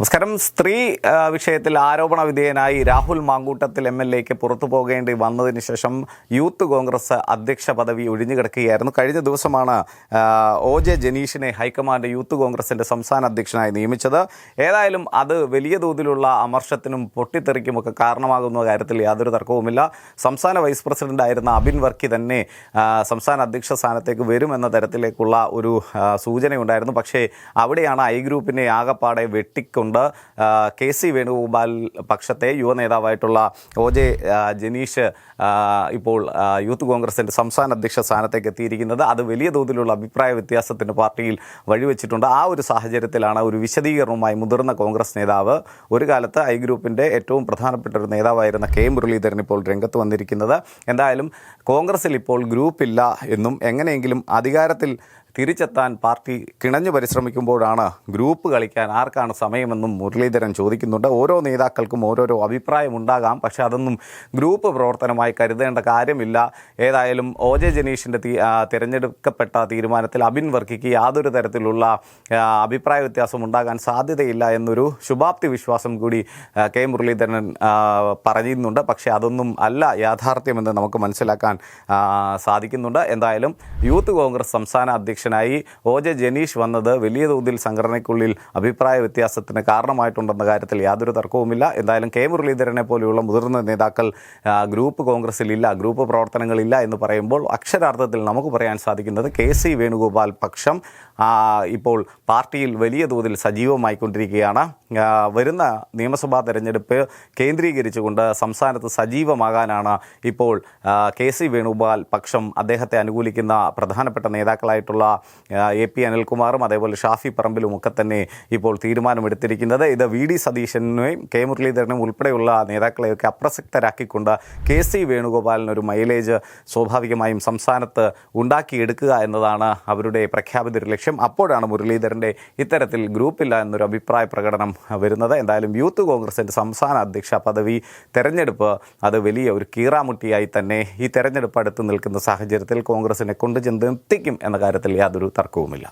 നമസ്കാരം. സ്ത്രീ വിഷയത്തിൽ ആരോപണ വിധേയനായി രാഹുൽ മാങ്കൂട്ടത്തിൽ എം എൽ എക്ക് പുറത്തു പോകേണ്ടി വന്നതിന് ശേഷം യൂത്ത് കോൺഗ്രസ് അധ്യക്ഷ പദവി ഒഴിഞ്ഞുകിടക്കുകയായിരുന്നു കഴിഞ്ഞ ദിവസമാണ് ഒ ജെ ജനീഷിനെ ഹൈക്കമാൻഡ് യൂത്ത് കോൺഗ്രസിന്റെ സംസ്ഥാന അധ്യക്ഷനായി നിയമിച്ചത്. ഏതായാലും അത് വലിയ തോതിലുള്ള അമർഷത്തിനും പൊട്ടിത്തെറിക്കുമൊക്കെ കാരണമാകുന്ന കാര്യത്തിൽ യാതൊരു തർക്കവുമില്ല. സംസ്ഥാന വൈസ് പ്രസിഡന്റ് ആയിരുന്ന അബിൻ വർക്കി തന്നെ സംസ്ഥാന അധ്യക്ഷ സ്ഥാനത്തേക്ക് വരുമെന്ന തരത്തിലേക്കുള്ള ഒരു സൂചനയുണ്ടായിരുന്നു. പക്ഷേ അവിടെയാണ് ഐ ഗ്രൂപ്പിനെ ആകപ്പാടെ വെട്ടിക്കൊണ്ട് ആ, കെ സി വേണുഗോപാൽ പക്ഷത്തെ യുവ നേതാവായിട്ടുള്ള ഒ ജെ ജനീഷ് ഇപ്പോൾ യൂത്ത് കോൺഗ്രസിന്റെ സംസ്ഥാന അധ്യക്ഷ സ്ഥാനത്തേക്ക് എത്തിയിരിക്കുന്നത്. അത് വലിയ തോതിലുള്ള അഭിപ്രായ വ്യത്യാസത്തിന് പാർട്ടിയിൽ വഴിവെച്ചിട്ടുണ്ട്. ആ ഒരു സാഹചര്യത്തിലാണ് ഒരു വിശദീകരണവുമായി മുതിർന്ന കോൺഗ്രസ് നേതാവ് ഒരു കാലത്ത് ഐ ഗ്രൂപ്പിന്റെ ഏറ്റവും പ്രധാനപ്പെട്ട ഒരു നേതാവായിരുന്ന കെ മുരളീധരൻ ഇപ്പോൾ രംഗത്ത് വന്നിരിക്കുന്നത്. എന്തായാലും കോൺഗ്രസിൽ ഇപ്പോൾ ഗ്രൂപ്പില്ല എന്നും എങ്ങനെയെങ്കിലും അധികാരത്തിൽ തിരിച്ചെത്താൻ പാർട്ടി കിണഞ്ഞു പരിശ്രമിക്കുമ്പോഴാണ് ഗ്രൂപ്പ് കളിക്കാൻ ആർക്കാണ് സമയമെന്നും മുരളീധരൻ ചോദിക്കുന്നുണ്ട്. ഓരോ നേതാക്കൾക്കും ഓരോരോ അഭിപ്രായം ഉണ്ടാകാം. പക്ഷേ അതൊന്നും ഗ്രൂപ്പ് പ്രവർത്തനമായി കരുതേണ്ട കാര്യമില്ല. ഏതായാലും ഒ ജെ ജനീഷിന്റെ തിരഞ്ഞെടുക്കപ്പെട്ട തീരുമാനത്തിൽ അബിൻ വർക്കിക്ക് യാതൊരു തരത്തിലുള്ള അഭിപ്രായ വ്യത്യാസം ഉണ്ടാകാൻ സാധ്യതയില്ല എന്നൊരു ശുഭാപ്തി വിശ്വാസം കൂടി കെ മുരളീധരൻ പറയുന്നുണ്ട്. പക്ഷേ അതൊന്നും അല്ല യാഥാർത്ഥ്യമെന്ന് നമുക്ക് മനസ്സിലാക്കാൻ സാധിക്കുന്നുണ്ട്. എന്തായാലും യൂത്ത് കോൺഗ്രസ് സംസ്ഥാന അധ്യക്ഷനായി ഒ ജെ ജനീഷ് വന്നത് വലിയ തോതിൽ സംഘടനയ്ക്കുള്ളിൽ അഭിപ്രായ വ്യത്യാസത്തിന് കാരണമായിട്ടുണ്ടെന്ന കാര്യത്തിൽ യാതൊരു തർക്കവുമില്ല. എന്തായാലും കെ മുരളീധരനെ പോലെയുള്ള മുതിർന്ന നേതാക്കൾ ഗ്രൂപ്പ് കോൺഗ്രസിലില്ല ഗ്രൂപ്പ് പ്രവർത്തനങ്ങളില്ല എന്ന് പറയുമ്പോൾ അക്ഷരാർത്ഥത്തിൽ നമുക്ക് പറയാൻ സാധിക്കുന്നത് കെ സി വേണുഗോപാൽ പക്ഷം ഇപ്പോൾ പാർട്ടിയിൽ വലിയ തോതിൽ സജീവമായിക്കൊണ്ടിരിക്കുകയാണ്. വരുന്ന നിയമസഭാ തെരഞ്ഞെടുപ്പ് കേന്ദ്രീകരിച്ചുകൊണ്ട് സംസ്ഥാനത്ത് സജീവമാകാനാണ് ഇപ്പോൾ കെ സി വേണുഗോപാൽ പക്ഷം അദ്ദേഹത്തെ അനുകൂലിക്കുന്ന പ്രധാനപ്പെട്ട നേതാക്കളായിട്ടുള്ള എ പി അനിൽകുമാറും അതേപോലെ ഷാഫി പറമ്പിലും ഒക്കെ തന്നെ ഇപ്പോൾ തീരുമാനമെടുത്തിരിക്കുന്നത്. ഇത് വി ഡി സതീശനെയും കെ മുരളീധരനും ഉൾപ്പെടെയുള്ള നേതാക്കളെയൊക്കെ അപ്രസക്തരാക്കിക്കൊണ്ട് കെ സി വേണുഗോപാലിനൊരു മൈലേജ് സ്വാഭാവികമായും സംസ്ഥാനത്ത് ഉണ്ടാക്കിയെടുക്കുക എന്നതാണ് അവരുടെ പ്രഖ്യാപിത ഒരു ലക്ഷ്യം അപ്പോഴാണ് മുരളീധരന്റെ ഇത്തരത്തിൽ ഗ്രൂപ്പില്ല എന്നൊരു അഭിപ്രായ പ്രകടനം വരുന്നത്. എന്തായാലും യൂത്ത് കോൺഗ്രസിന്റെ സംസ്ഥാന അധ്യക്ഷ പദവി തെരഞ്ഞെടുപ്പ് അത് വലിയ ഒരു കീറാമുട്ടിയായി തന്നെ ഈ തെരഞ്ഞെടുപ്പ് അടുത്ത് നിൽക്കുന്ന സാഹചര്യത്തിൽ കോൺഗ്രസിനെ കൊണ്ട് ചെന്ന് എത്തിക്കും എന്ന കാര്യത്തിൽ യാതൊരു തർക്കവുമില്ല.